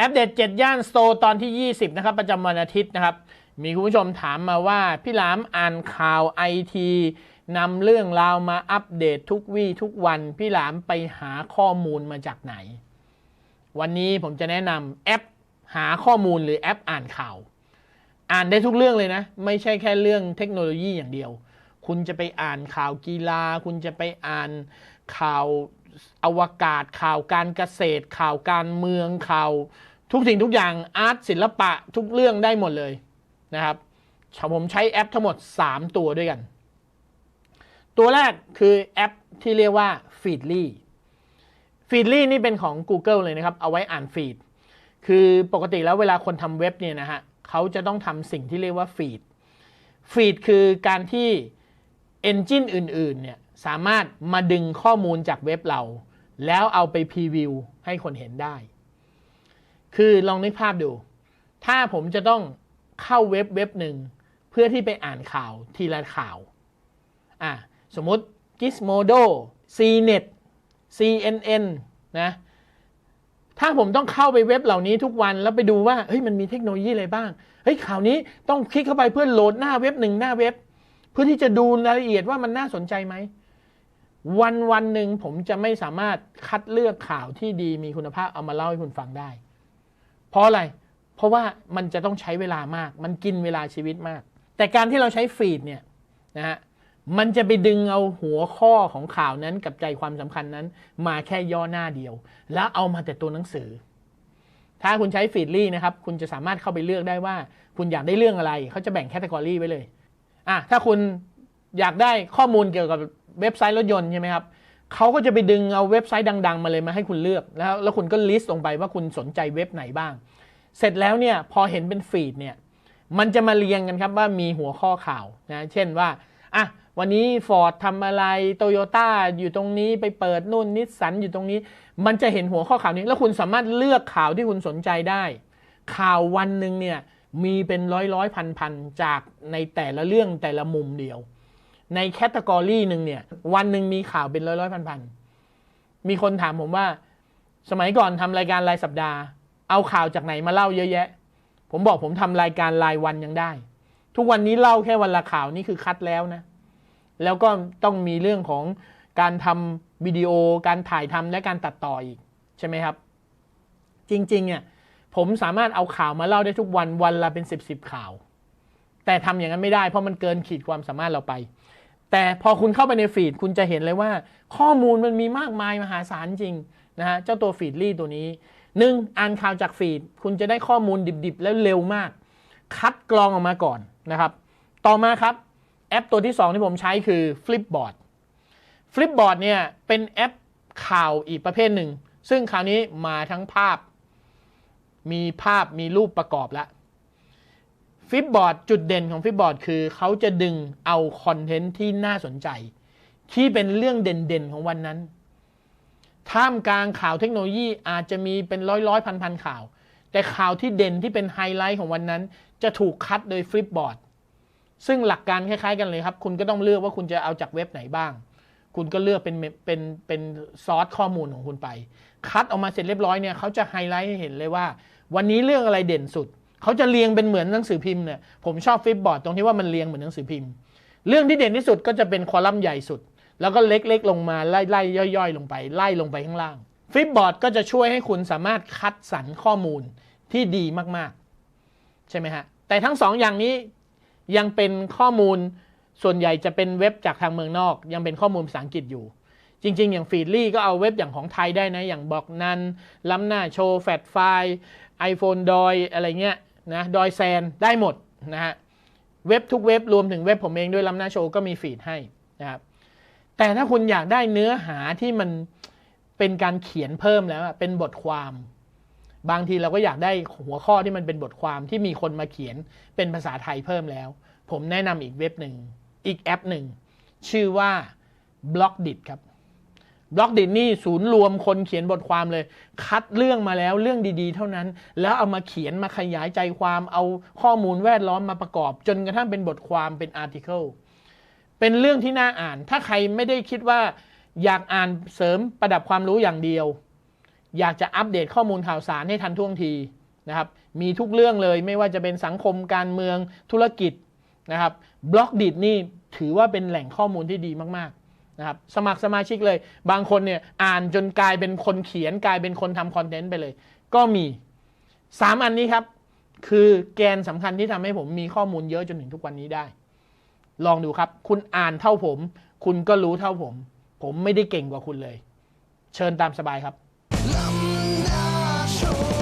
อัปเดต 7 ย่านสโตร์ตอนที่ 20 นะครับ ประจำวันอาทิตย์นะครับ มีคุณผู้ชมถามมาว่า พี่หลามอ่านข่าวไอทีนำเรื่องราวมาอัปเดตทุกวี่ทุกวัน พี่หลามไปหาข้อมูลมาจากไหน วันนี้ผมจะแนะนำแอปหาข้อมูลหรือแอปอ่านข่าว อ่านได้ทุกเรื่องเลยนะ ไม่ใช่แค่เรื่องเทคโนโลยีอย่างเดียว คุณจะไปอ่านข่าวกีฬา คุณจะไปอ่านข่าวอวกาศ ข่าวการเกษตร ข่าวการเมืองข่าว ทุกสิ่งทุกอย่างอาร์ตศิลปะทุกเรื่องได้หมดเลยนะครับผมใช้แอปทั้งหมด 3 ตัวด้วยกัน ตัวแรกคือแอปที่เรียกว่า Feedly Feedly นี่เป็นของ Google เลยนะครับ เอาไว้อ่านฟีดคือปกติแล้วเวลาคนทำเว็บเนี่ยนะฮะเขาจะต้องทำสิ่งที่เรียกว่าฟีดฟีดคือการที่ Engine อื่นๆเนี่ยสามารถมาดึงข้อมูลจากเว็บเรา แล้วเอาไปพรีวิวให้คนเห็นได้ คือลองนึกภาพดู ถ้าผมจะต้องเข้าเว็บเว็บหนึ่ง เพื่อที่ไปอ่านข่าวทีละข่าว อะ สมมติ Gizmodo CNET CNN นะ ถ้าผมต้องเข้าไปเว็บเหล่านี้ทุกวันแล้วไปดูว่า เฮ้ย มันมีเทคโนโลยีอะไรบ้าง เฮ้ย ข่าวนี้ต้องคลิกเข้าไปเพื่อโหลดหน้าเว็บหนึ่งหน้าเว็บ เพื่อที่จะดูรายละเอียดว่ามันน่าสนใจไหม วันวันหนึ่งผมจะไม่สามารถคัดเลือกข่าวที่ดีมีคุณภาพเอามาเล่าให้คุณฟังได้ เพราะอะไร เพราะว่ามันจะต้องใช้เวลามาก มันกินเวลาชีวิตมาก แต่การที่เราใช้ฟีดเนี่ยนะฮะมันจะไปดึงเอาหัวข้อของข่าวนั้นกับใจความสำคัญนั้น มาแค่ย่อหน้าเดียว แล้วเอามาแต่ตัวหนังสือ ถ้าคุณใช้ฟีดลี่นะครับ คุณจะสามารถเข้าไปเลือกได้ว่า คุณอยากได้เรื่องอะไร เขาจะแบ่งแคตตากรีไว้เลยอะถ้าคุณอยากได้ข้อมูลเกี่ยวกับเว็บไซต์รถยนต์ใช่ไหมครับ เขาก็จะไปดึงเอาเว็บไซต์ดัง ๆ มาเลยมาให้คุณเลือกแล้วแล้วคุณก็ลิสต์ลงไปว่าคุณสนใจเว็บไหนบ้าง เสร็จแล้วเนี่ยพอเห็นเป็นฟีดเนี่ยมันจะมาเรียงกันครับว่ามีหัวข้อข่าวนะเช่นว่าอะวันนี้ Ford ทำอะไรโตโยต้าอยู่ตรงนี้ไปเปิดนู่นนิสสันอยู่ตรงนี้ มันจะเห็นหัวข้อข่าวนี้ แล้วคุณสามารถเลือกข่าวที่คุณสนใจได้ ข่าววันหนึ่งเนี่ยมีเป็นร้อยร้อยพันพันจากในแต่ละเรื่องแต่ละมุมเดียว ในแคตตากรีหนึ่งเนี่ย วันหนึ่งมีข่าวเป็นร้อยร้อยพันพันมีคนถามผมว่า สมัยก่อนทำรายการรายสัปดาห์ เอาข่าวจากไหนมาเล่าเยอะแยะ ผมบอกผมทำรายการรายวันยังได้ ทุกวันนี้เล่าแค่วันละข่าวนี่คือคัดแล้วนะ แล้วก็ต้องมีเรื่องของการทำวิดีโอ การถ่ายทำและการตัดต่ออีกใช่ไหมครับ จริงๆเนี่ยผมสามารถเอาข่าวมาเล่าได้ทุกวันวันละเป็นสิบสิบข่าว แต่ทำอย่างนั้นไม่ได้เพราะมันเกินขีดความสามารถเราไป แต่พอคุณเข้าไปในฟีดคุณจะเห็นเลยว่า ข้อมูลมันมีมากมายมหาศาลจริงนะฮะเจ้าตัวฟีดลี่ตัวนี้หนึ่งอ่านข่าวจากฟีดคุณจะได้ข้อมูลดิบๆ แล้วเร็วมาก คัดกรองออกมาก่อนนะครับ ต่อมาครับแอปตัวที่ 2 ที่ผมใช้คือ Flipboard Flipboard เนี่ยเป็นแอปข่าวอีกประเภทหนึ่ง ซึ่งคราวนี้มาทั้งภาพ มีภาพมีรูปประกอบแล้ว ฟิปบอร์ดจุดเด่นของฟิปบอร์ดคือเขาจะดึงเอาคอนเทนต์ที่น่าสนใจ ที่เป็นเรื่องเด่นๆของวันนั้น ท่ามกลางข่าวเทคโนโลยีอาจจะมีเป็นร้อยร้อยพันพันข่าว แต่ข่าวที่เด่นที่เป็นไฮไลท์ของวันนั้น จะถูกคัดโดยฟลิปบอร์ดซึ่งหลักการคล้ายๆกันเลยครับ คุณก็ต้องเลือกว่าคุณจะเอาจากเว็บไหนบ้าง คุณก็เลือกเป็นเป็นเป็นซอสข้อมูลของคุณไป คัดออกมาเสร็จเรียบร้อยเนี่ยเขาจะไฮไลท์ให้เห็นเลยว่า วันนี้เรื่องอะไรเด่นสุด เขาจะเรียงเป็นเหมือนหนังสือพิมพ์เนี่ยผมชอบฟลิปบอร์ดตรงที่ว่ามันเรียงเหมือนหนังสือพิมพ์ เรื่องที่เด่นที่สุดก็จะเป็นคอลัมน์ใหญ่สุด แล้วก็เล็กๆ ลงมาไล่ไล่ย่อยๆ ลงไปไล่ลงไปข้างล่างฟลิปบอร์ดก็จะช่วยให้คุณสามารถคัดสรรข้อมูลที่ดีมากๆ ใช่ไหมฮะ แต่ทั้งสองอย่างนี้ยังเป็นข้อมูลส่วนใหญ่จะเป็นเว็บจากทางเมืองนอก ยังเป็นข้อมูลภาษาอังกฤษอยู่ จริง ๆ อย่างฟีดลี่ก็เอาเว็บอย่างของไทยได้นะ อย่างบอกนันล้ำหน้าโชว์แฟตไฟล์ iPhone ดอยอะไรเงี้ย นะดอยแซนได้หมดนะฮะเว็บทุกเว็บรวมถึงเว็บผมเองด้วยล้ำหน้าโชว์ก็มีฟีดให้นะครับแต่ถ้าคุณอยากได้เนื้อหาที่มันเป็นการเขียนเพิ่มแล้วเป็นบทความ บางทีเราก็อยากได้หัวข้อที่มันเป็นบทความที่มีคนมาเขียนเป็นภาษาไทยเพิ่มแล้ว ผมแนะนำอีกเว็บหนึ่งอีกแอปหนึ่งชื่อว่า b l o c k d i t ครับ บล็อกดินี่ศูนย์รวมคนเขียนบทความเลย คัดเรื่องมาแล้วเรื่องดีๆ เท่านั้น แล้วเอามาเขียนมาขยายใจความเอาข้อมูลแวดล้อมมาประกอบ จนกระทั่งเป็นบทความเป็นอาร์ติเคิลเป็นเรื่องที่น่าอ่าน ถ้าใครไม่ได้คิดว่า อยากอ่านเสริมประดับความรู้อย่างเดียว อยากจะอัปเดตข้อมูลข่าวสารให้ทันท่วงทีนะครับมีทุกเรื่องเลยไม่ว่าจะเป็นสังคมการเมืองธุรกิจนะครับบล็อกดินี่ถือว่าเป็นแหล่งข้อมูลที่ดีมาก นะครับสมัครสมาชิกเลย บางคนเนี่ยอ่านจนกลายเป็นคนเขียนกลายเป็นคนทำคอนเทนต์ไปเลย ก็มี 3 อันนี้ครับ คือแกนสำคัญที่ทำให้ผมมีข้อมูลเยอะจนถึงทุกวันนี้ได้ ลองดูครับ คุณอ่านเท่าผม คุณก็รู้เท่าผม ผมไม่ได้เก่งกว่าคุณเลย เชิญตามสบายครับ Show